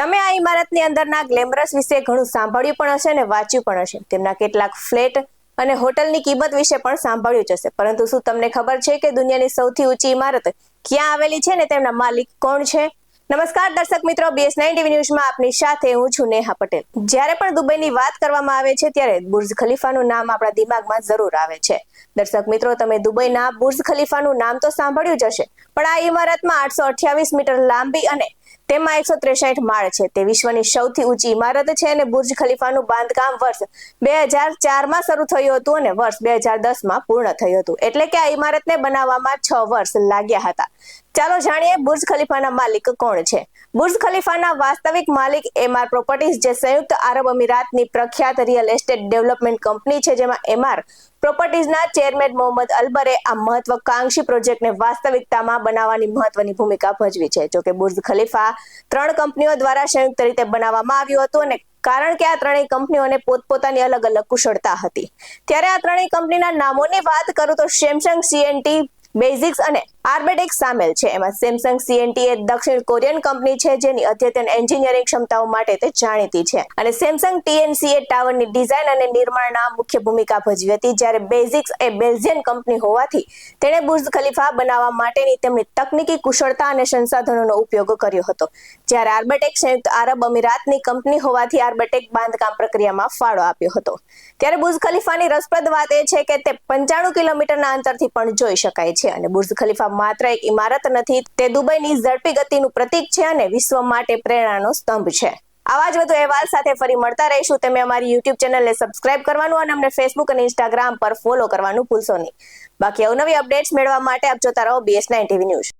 તમે આ ઇમારતની અંદરના ગ્લેમરસ વિશે ઘણું સાંભળ્યું પણ હશે અને વાંચ્યું પણ હશે. તેમના કેટલાક ફ્લેટ અને હોટલની કિંમત વિશે પણ સાંભળ્યું જ હશે. પરંતુ શું તમને ખબર છે કે દુનિયાની સૌથી ઊંચી ઇમારત ક્યાં આવેલી છે ને તેમના માલિક કોણ છે? નમસ્કાર દર્શક મિત્રો બીએસ નાઇન ટીવી ન્યૂઝમાં આપની સાથે હું છું નેહા પટેલ. જ્યારે પણ દુબઈની વાત કરવામાં આવે છે ત્યારે બુર્જ ખલીફાનું નામ આપણા દિમાગમાં જરૂર આવે છે. દર્શક મિત્રો, તમે દુબઈના બુર્જ ખલીફાનું નામ તો સાંભળ્યું જ હશે, પણ આ ઇમારતમાં આઠસો અઠ્યાવીસ મીટર લાંબી અને તેમાં એકસો ત્રેસઠ માળ છે. તે વિશ્વની સૌથી ઊંચી ઇમારત છે અને બુર્જ ખલીફાનું બાંધકામ વર્ષ બે હજાર ચારમાં શરૂ થયું હતું અને વર્ષ બે હજાર દસમાં પૂર્ણ થયું હતું. એટલે કે આ ઇમારતને બનાવવામાં છ વર્ષ લાગ્યા હતા. ચાલો જાણીએ બુર્જ ખલીફાના માલિક કોણ છે. બુર્જ ખલીફાના વાસ્તવિક માલિક એમઆર પ્રોપર્ટીઝ જે સંયુક્ત આરબ અમીરાતની પ્રખ્યાત રિયલ એસ્ટેટ ડેવલપમેન્ટ કંપની છે, જેમાં એમઆર પ્રોપર્ટીઝના ચેરમેન મોહમ્મદ અલબરે આ મહત્વકાંક્ષી પ્રોજેક્ટને વાસ્તવિકતામાં બનાવવાની મહત્વની ભૂમિકા ભજવી છે. જોકે બુર્જ ખલીફા ત્રણ કંપનીઓ દ્વારા સંયુક્ત રીતે બનાવવામાં આવ્યું હતું અને કારણ કે આ ત્રણેય કંપનીઓને પોતપોતાની અલગ અલગ કુશળતા હતી. ત્યારે આ ત્રણેય કંપનીના નામોની વાત કરું તો સેમસંગ સીએનટી બેઝિક્સ અને આર્બેટેક્સ સામેલ છે. એમાં સેમસંગ સીએનટી એ દક્ષિણ કોરિયન કંપની છે જેની અદ્યતન એન્જિનિયરિંગ ક્ષમતાઓ માટે તે જાણીતી છે. અને સેમસંગ ટીએનસી એ ટાવરની ડિઝાઇન અને નિર્માણના મુખ્ય ભૂમિકા ભજવી હતી. જ્યારે બેઝિક્સ એ બેલ્જિયન કંપની હોવાથી તેણે બુર્જ ખલીફા બનાવવા માટેની તેમની તકનીકી કુશળતા અને સંસાધનોનો ઉપયોગ કર્યો હતો. જ્યારે આર્બેટેક સંયુક્ત આરબ અમીરાતની કંપની હોવાથી આર્બેટેક બાંધકામ પ્રક્રિયામાં ફાળો આપ્યો હતો. ત્યારે બુર્જ ખલીફાની રસપ્રદ વાત એ છે કે તે પંચાણું કિલોમીટરના અંતરથી પણ જોઈ શકાય છે અને બુર્જ ખલીફા માત્ર એક ઇમારત નથી, તે દુબઈની ઝડપી ગતિનું પ્રતીક છે અને વિશ્વ માટે પ્રેરણાનો સ્તંભ છે. આવા જ વધુ અહેવાલ સાથે ફરી મળતા રહીશું. તમે અમારી યુટ્યુબ ચેનલને સબસ્ક્રાઇબ કરવાનું અને અમને ફેસબુક અને ઇન્સ્ટાગ્રામ પર ફોલો કરવાનું ભૂલશો નહીં. બાકી અવનવી અપડેટ્સ મેળવવા માટે આપ જોતા રહો બીએસ નાઇન ટીવી ન્યૂઝ